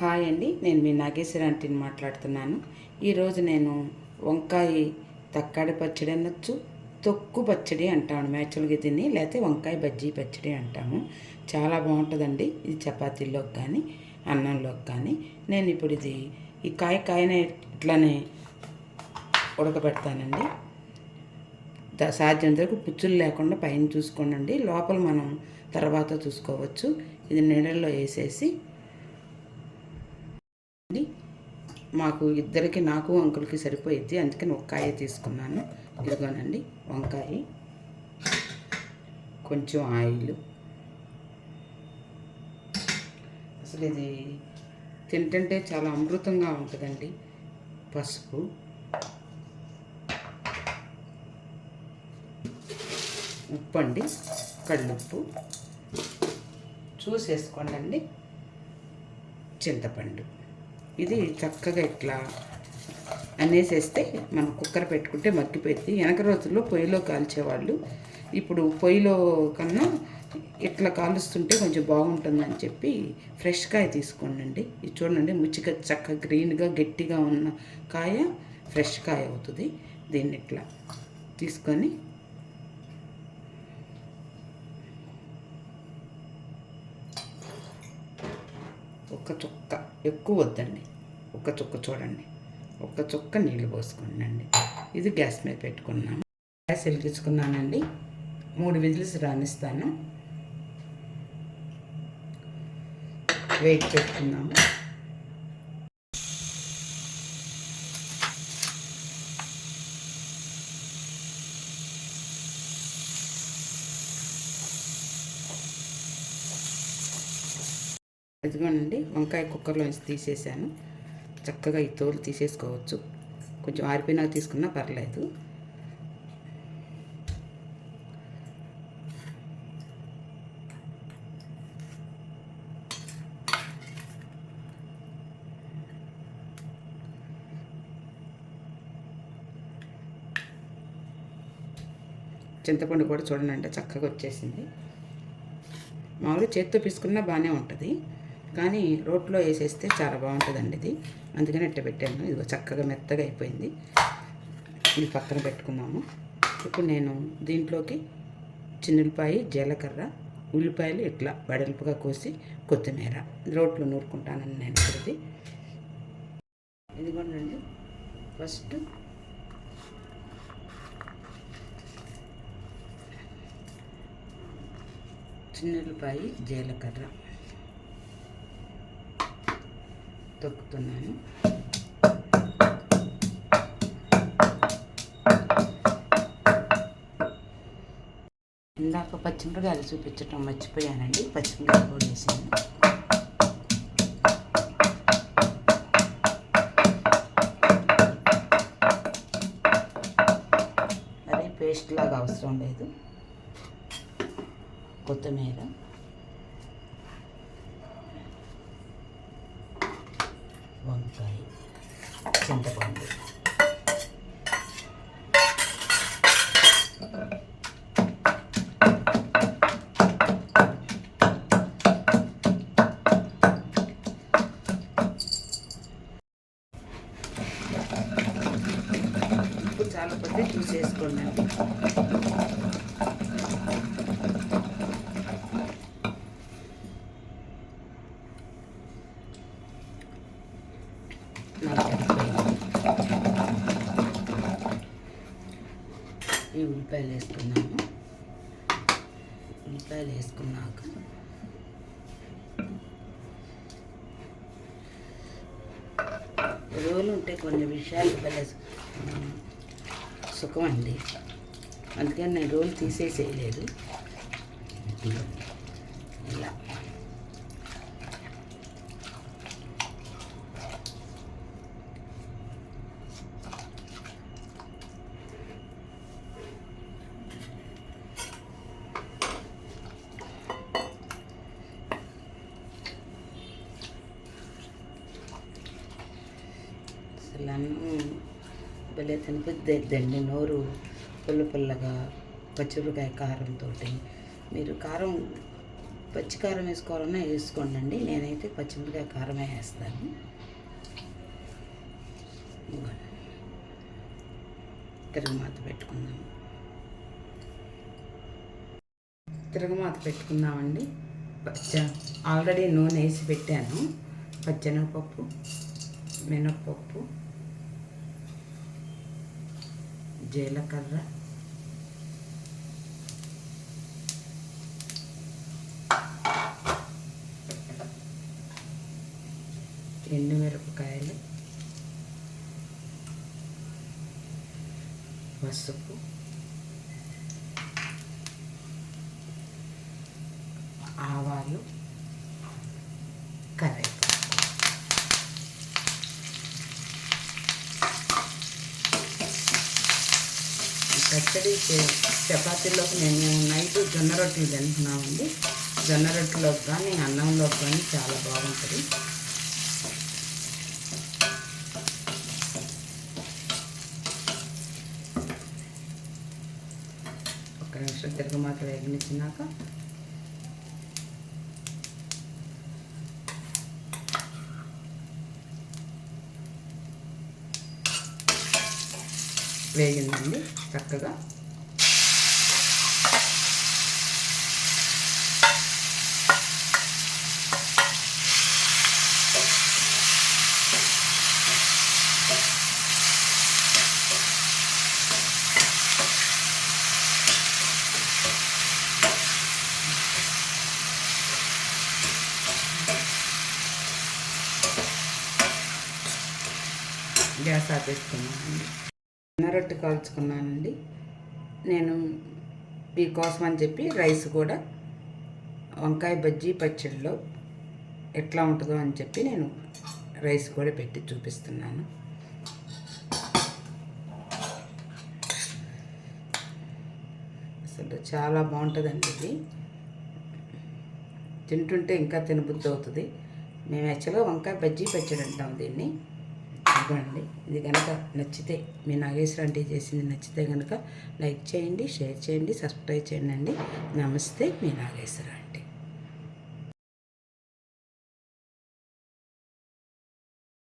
Hi అండి నేను మీ నాగేశ్వర ఆంటీని మాట్లాడుతున్నాను. ఈరోజు నేను వంకాయ తక్కాడి పచ్చడి అనొచ్చు తొక్కు పచ్చడి అంటాము మ్యాచువల్గా దీన్ని లేకపోతే వంకాయ బజ్జీ పచ్చడి అంటాము. చాలా బాగుంటుందండి ఇది చపాతీల్లోకి కానీ అన్నంలోకి కానీ. నేను ఇప్పుడు ఇది ఈ కాయ కాయనే ఇట్లానే ఉడకబెడతానండి. సాధ్యం వరకు పుచ్చులు లేకుండా పైన చూసుకోనండి లోపల మనం తర్వాత చూసుకోవచ్చు. ఇది నీడల్లో వేసేసి అండి మాకు ఇద్దరికి నాకు అంకుల్కి సరిపోయిద్ది. అందుకని ఒక్కాయ తీసుకున్నాను. ఇదిగోనండి వంకాయ కొంచెం ఆయిల్. అసలు ఇది తింటుంటే చాలా అమృతంగా ఉంటుందండి. పసుపు. ఉప్పు అండి కళ్ళుప్పు. చూసేసుకోండి చింతపండు. ఇది చక్కగా ఇట్లా అనేసేస్తే మనం కుక్కర్ పెట్టుకుంటే మగ్గిపోయింది వెనక రోజుల్లో పొయ్యిలో కాల్చేవాళ్ళు. ఇప్పుడు పొయ్యిలో కన్నా ఇట్లా కాలుస్తుంటే కొంచెం బాగుంటుందని చెప్పి ఫ్రెష్ కాయ తీసుకోండి ఇది చూడండి ముచ్చిగా చక్క గ్రీన్గా గట్టిగా ఉన్న కాయ ఫ్రెష్ కాయ అవుతుంది. దీన్ని ఇట్లా తీసుకొని ఒక్క చుక్క ఎక్కువ వద్దండి. ఒక్క చుక్క చూడండి. ఒక్క చుక్క నీళ్ళు పోసుకోండి ఇది గ్యాస్ మీద పెట్టుకున్నాము గ్యాస్ వెలిగించుకున్నానండి. మూడు విజిల్స్ రానిస్తాను. వెయిట్ పెట్టుకున్నాము ఇదిగోనండి వంకాయ కుక్కర్లోంచి తీసేసాను. చక్కగా ఈ తోలు తీసేసుకోవచ్చు. కొంచెం ఆరిపోయినా తీసుకున్నా పర్లేదు. చింతపండు కూడా చూడండి అంటే చక్కగా వచ్చేసింది. మామూలుగా చేత్తో పిసుకున్నా బాగానే ఉంటుంది. కానీ రోట్లో వేసేస్తే చాలా బాగుంటుందండి ఇది. అందుకని ఇట్ట పెట్టాను. ఇదిగో చక్కగా మెత్తగా అయిపోయింది. ఇది పక్కన పెట్టుకున్నాము. ఇప్పుడు నేను దీంట్లోకి చిన్నులపాయ జీలకర్ర ఉల్లిపాయలు ఇట్లా వెడల్పుగా కోసి కొత్తిమీర. రోట్లో నూరుకుంటానని నేను ఇది ఇదిగోండి ఫస్ట్ చిన్నులపాయ జీలకర్ర. తొక్కుతున్నాను. ఇందాక పచ్చిమిరకాయలు చూపించటం మర్చిపోయానండి పచ్చిమిరకాయలు కూడా వేసాను. అదే పేస్ట్ లాగా అవసరం లేదు. కొత్తిమీర. వంకాయ చింతపండు. చాలా కొద్ది చూసేసుకోండి. ఈ ఉల్లిపాయలు వేసుకున్నాము ఉల్లిపాయలు వేసుకున్నాక రోలు ఉంటే కొన్ని విషయాలు భలే సుఖం అండి అందుకని నేను రోలు తీసేసేయలేదు ఇదిగో, ఇలా అసలు అన్నం భలే తినిపిద్దండి నోరు పుల్ల పుల్లగా పచ్చిమిరకాయ కారంతో మీరు కారం పచ్చి కారం వేసుకోవాలన్నా వేసుకోండి అండి నేనైతే పచ్చిమిరపకాయ కారమే వేస్తాను. తిరగమాత పెట్టుకుందాం. తిరగమాత పెట్టుకుందామండి. పచ్చ ఆల్రెడీ నూనె వేసి పెట్టాను. పచ్చెనగపప్పు మినప్పప్పు జీలకర్ర. ఎండుమిరపకాయలు. పసుపు. ఆవాలు. కర్రీ ఈ పచ్చడి చపాతీలోకి నేను నైట్ జొన్న రొట్టెలు తింటున్నామండి. జొన్న రొట్టెలోకి కానీ అన్నంలోకి కానీ చాలా బాగుంటుంది. ఒక నిమిషం తిరగమాత వేగనిచ్చినాక వేగిందండి చక్కగా. గ్యాస్ ఆపేసుకున్నానండి చిన్న రొట్టె కాల్చుకున్నానండి. నేను మీకోసం అని చెప్పి రైస్ కూడా వంకాయ బజ్జీ పచ్చడిలో ఎట్లా ఉంటుందో అని చెప్పి నేను రైస్ కూడా పెట్టి చూపిస్తున్నాను. అసలు చాలా బాగుంటుందండి ఇది. తింటుంటే ఇంకా తినబుద్ధి అవుతుంది. మేము యాక్చువల్గా వంకాయ బజ్జీ పచ్చడి అంటాం దీన్ని. చూడండి ఇది కనుక నచ్చితే మీ నాగేశ్వర అంటే చేసింది నచ్చితే కనుక లైక్ చేయండి షేర్ చేయండి సబ్స్క్రైబ్ చేయండి అండి. నమస్తే మీ నాగేశ్వర